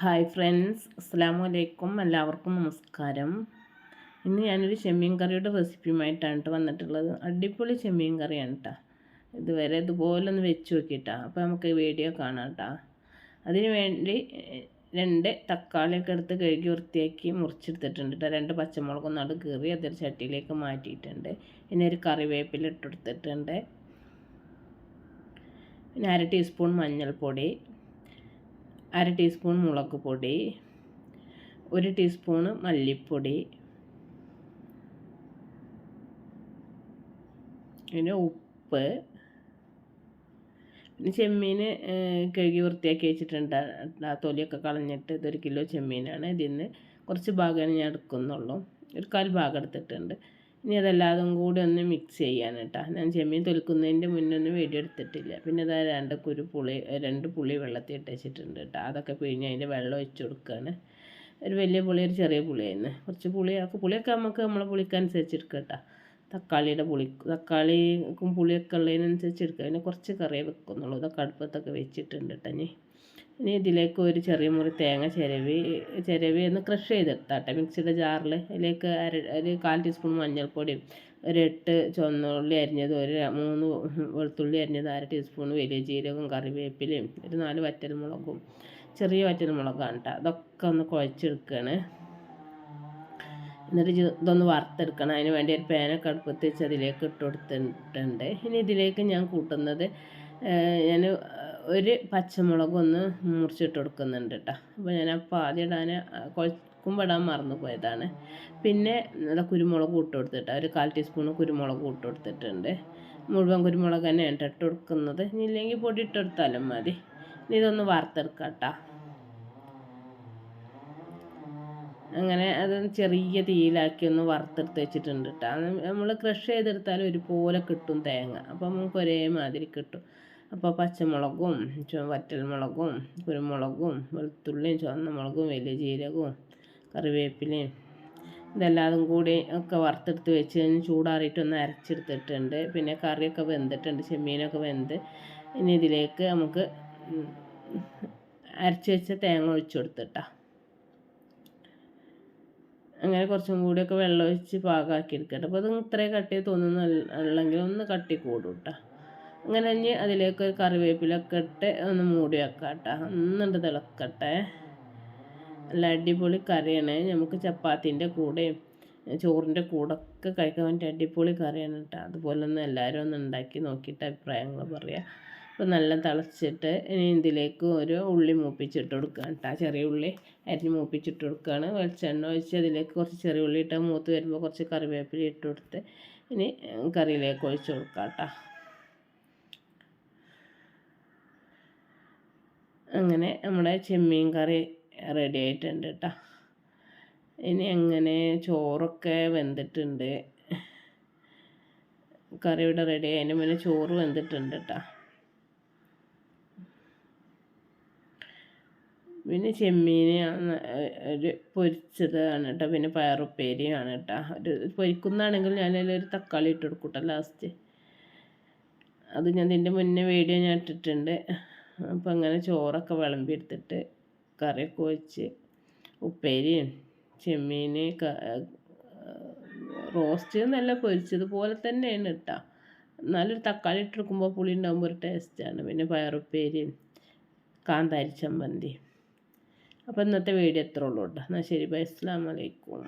Hi friends അസ്സാം അലൈക്കും എല്ലാവർക്കും നമസ്കാരം. ഇന്ന് ഞാനൊരു ചെമ്മീൻ കറിയുടെ റെസിപ്പിയുമായിട്ടാണ് കേട്ടോ വന്നിട്ടുള്ളത്. അടിപൊളി ചെമ്മീൻ കറിയാണ് കേട്ടോ ഇതുവരെ ഇതുപോലെ ഒന്ന് വെച്ച് നോക്കിയിട്ടാ. അപ്പോൾ നമുക്ക് വീഡിയോ കാണാം കേട്ടോ അതിന് വേണ്ടി രണ്ട് തക്കാളിയൊക്കെ എടുത്ത് കഴുകി വൃത്തിയാക്കി മുറിച്ചെടുത്തിട്ടുണ്ട് കേട്ടോ രണ്ട് പച്ചമുളകും നടു കീറി അതൊരു ചട്ടിയിലേക്ക് മാറ്റിയിട്ടുണ്ട്. പിന്നെ ഒരു കറിവേപ്പില ഇട്ടെടുത്തിട്ടുണ്ട് പിന്നെ അര ടീസ്പൂൺ മഞ്ഞൾപ്പൊടി. അര ടീസ്പൂൺ മുളക് പൊടി ഒരു ടീസ്പൂണ് മല്ലിപ്പൊടി പിന്നെ ഉപ്പ് പിന്നെ ചെമ്മീൻ കഴുകി വൃത്തിയാക്കി വെച്ചിട്ടുണ്ട്. ആ തൊലിയൊക്കെ കളഞ്ഞിട്ട് ഇതൊരു കിലോ ചെമ്മീനാണ്. ഇതിൽ നിന്ന് കുറച്ച് ഭാഗമാണ് ഞാൻ എടുക്കുന്നുള്ളൂ. ഒരു കാൽ ഭാഗം എടുത്തിട്ടുണ്ട്. ഇനി അതെല്ലാതും കൂടി ഒന്ന് മിക്സ് ചെയ്യാൻ കേട്ടോ ഞാൻ ചെമ്മീൻ തൊലിക്കുന്നതിന്റെ മുന്നേ ഒന്നും വീഡിയോ എടുത്തിട്ടില്ല. പിന്നെ അതാ രണ്ട് കുരു പുളി രണ്ട് പുളി വെള്ളത്തിൽ ഇട്ട് വെച്ചിട്ടുണ്ട് കേട്ടോ. അതൊക്കെ പിഴിഞ്ഞ് അതിന്റെ വെള്ളം ഒഴിച്ച് കൊടുക്കുകയാണ് ഒരു വലിയ പുളി ഒരു ചെറിയ പുളിയായിരുന്നു. കുറച്ച് പുളിയൊക്കെ പുളിയൊക്കെ നമുക്ക് നമ്മളെ പുളിക്കനുസരിച്ച് എടുക്കുക കേട്ടോ. തക്കാളിയുടെ പുളി തക്കാളിക്കും പുളിയൊക്കെ ഉള്ളതിനനുസരിച്ച് എടുക്കുക പിന്നെ കുറച്ച് കറിയേ വെക്കുന്നുള്ളൂ ഇതൊക്കെ അടുപ്പത്തൊക്കെ വെച്ചിട്ടുണ്ട് കേട്ടോ ഇനി. ഇനി ഇതിലേക്ക് ഒരു ചെറിയ മുറി തേങ്ങ ചിരവി ചിരവി ഒന്ന് ക്രഷ് ചെയ്തെടുത്താട്ടെ. മിക്സിയുടെ ജാറിൽ അതിലേക്ക് അര ഒരു കാൽ ടീസ്പൂൺ മഞ്ഞൾപ്പൊടിയും ഒരു എട്ട് ചുവന്നുള്ളി അരിഞ്ഞത് ഒരു മൂന്ന് വെളുത്തുള്ളി അരിഞ്ഞത് അര ടീസ്പൂൺ വലിയ ജീരകവും കറിവേപ്പിലയും ഒരു നാല് വറ്റൽമുളകും. ചെറിയ വറ്റൽമുളകാണ് കേട്ടോ അതൊക്കെ ഒന്ന് കുഴച്ചെടുക്കുകയാണ് എന്നിട്ട് ഇതൊന്ന് വറുത്തെടുക്കണം. അതിന് വേണ്ടി ഒരു പേനൊക്കെ അടുപ്പത്ത് വെച്ച് അതിലേക്ക് ഇട്ട് കൊടുത്തിട്ടുണ്ട്. ഇനി ഇതിലേക്ക് ഞാൻ കൂട്ടുന്നത് ഞാൻ ഒരു പച്ചമുളക് ഒന്ന് മുറിച്ചിട്ട് കൊടുക്കുന്നുണ്ട് കേട്ടോ അപ്പോൾ ഞാൻ ആ ആദ്യം ഇടാൻ കുഴക്കുമ്പോൾ ഇടാൻ മറന്നു പോയതാണ്. പിന്നെ നല്ല കുരുമുളക് ഇട്ട് കൊടുത്തിട്ട് ഒരു കാൽ ടീസ്പൂൺ കുരുമുളക് ഇട്ട് കൊടുത്തിട്ടുണ്ട്. മുഴുവൻ കുരുമുളക് തന്നെ ഇട്ട് കൊടുക്കുന്നത്. ഇല്ലെങ്കിൽ പൊടി ഇട്ട് കൊടുത്താലും മതി. ഇതൊന്ന് വറുത്തെടുക്കാം കേട്ടോ അങ്ങനെ അത് ചെറിയ തീയിലാക്കി ഒന്ന് വറുത്തെടുത്ത് വെച്ചിട്ടുണ്ട് കേട്ടോ നമ്മൾ ക്രഷ് ചെയ്തെടുത്താൽ ഒരുപോലെ കിട്ടും തേങ്ങ. അപ്പം നമുക്ക് ഒരേമാതിരി കിട്ടും. അപ്പോൾ പച്ചമുളകും വറ്റൽമുളകും കുരുമുളകും വെളുത്തുള്ളിയും ചുവന്ന മുളകും വലിയ ജീരകവും കറിവേപ്പിലയും ഇതെല്ലാതും കൂടി ഒക്കെ വറുത്തെടുത്ത് വെച്ച് കഴിഞ്ഞ് ചൂടാറിയിട്ടൊന്ന് അരച്ചെടുത്തിട്ടുണ്ട്. പിന്നെ കറിയൊക്കെ വെന്തിട്ടുണ്ട് ചെമ്മീനൊക്കെ വെന്ത്. ഇനി ഇതിലേക്ക് നമുക്ക് അരച്ച് വെച്ച തേങ്ങ ഒഴിച്ചു കൊടുത്തിട്ടാ. അങ്ങനെ കുറച്ചും കൂടിയൊക്കെ വെള്ളം ഒഴിച്ച് പാകമാക്കി എടുക്കട്ടെ അപ്പോൾ അത് ഇത്രയും കട്ടി തോന്നുന്നു. ഒന്ന് കട്ടി കൂടും കേട്ടോ അങ്ങനെ ഇനി അതിലേക്ക് ഒരു കറിവേപ്പിലൊക്കെ ഇട്ട് ഒന്ന് മൂടി വെക്കാം കേട്ടോ. ഒന്നുണ്ട് തിളക്കട്ടെ. നല്ല അടിപൊളി കറിയാണ്. നമുക്ക് ചപ്പാത്തിന്റെ കൂടെയും ചോറിന്റെ ഒക്കെ കഴിക്കാൻ വേണ്ടി അടിപൊളി കറിയാണ് കേട്ടോ. അതുപോലെ ഒന്ന് എല്ലാവരും ഒന്ന് ഉണ്ടാക്കി നോക്കിയിട്ട് അഭിപ്രായങ്ങൾ പറയാം. അപ്പോൾ നല്ല തിളച്ചിട്ട് ഇനി ഇതിലേക്ക് ഒരു ഉള്ളി മൂപ്പിച്ചിട്ട് കൊടുക്കുക കേട്ടോ. ചെറിയ ഉള്ളി അരിഞ്ഞ് മൂപ്പിച്ചിട്ട് കൊടുക്കുകയാണ് വെളിച്ചെണ്ണ ഒഴിച്ച് അതിലേക്ക് കുറച്ച് ചെറിയ ഉള്ളി ഇട്ട് മൂത്ത് വരുമ്പോൾ കുറച്ച് കറിവേപ്പില ഇട്ട് കൊടുത്ത് ഇനി കറിയിലേക്ക് ഒഴിച്ച് കൊടുക്കാം കേട്ടോ. അങ്ങനെ നമ്മുടെ ചെമ്മീൻ കറി റെഡി ആയിട്ടുണ്ട് കേട്ടോ ഇനി അങ്ങനെ ചോറൊക്കെ വെന്തിട്ടുണ്ട്. കറി ഇവിടെ റെഡി അതിന് മുന്നേ ചോറ് വെന്തിട്ടുണ്ട് കേട്ടോ പിന്നെ ചെമ്മീൻ ഒരു പൊരിച്ചതാണ് കേട്ടോ പിന്നെ പയറുപ്പേരിയാണ് കേട്ടോ ഒരു പൊരിക്കുന്നതാണെങ്കിൽ ഞാൻ ഒരു തക്കാളി ഇട്ട് ലാസ്റ്റ് അത് ഞാൻ ഇതിന്റെ മുന്നേ വീഡിയോ ഞാൻ ഇട്ടിട്ടുണ്ട്. അപ്പം അങ്ങനെ ചോറൊക്കെ വിളമ്പിയെടുത്തിട്ട് കറിയൊക്കെ വെച്ച് ഉപ്പേരിയും ചെമ്മീൻ റോസ്റ്റ് നല്ല പൊരിച്ചതുപോലെ തന്നെയാണ് കേട്ടോ എന്നാലും തക്കാളി ഇട്ടെടുക്കുമ്പോൾ പുളി ഉണ്ടാകുമ്പോൾ ഒരു ടേസ്റ്റാണ് പിന്നെ പയറുപ്പേരിയും കാന്താരി ചമ്മന്തി അപ്പോൾ ഇന്നത്തെ വീഡിയോ എത്ര ഉള്ളൂ കേട്ടോ എന്നാൽ ശരി. ബൈ. അസ്സാം വലൈക്കും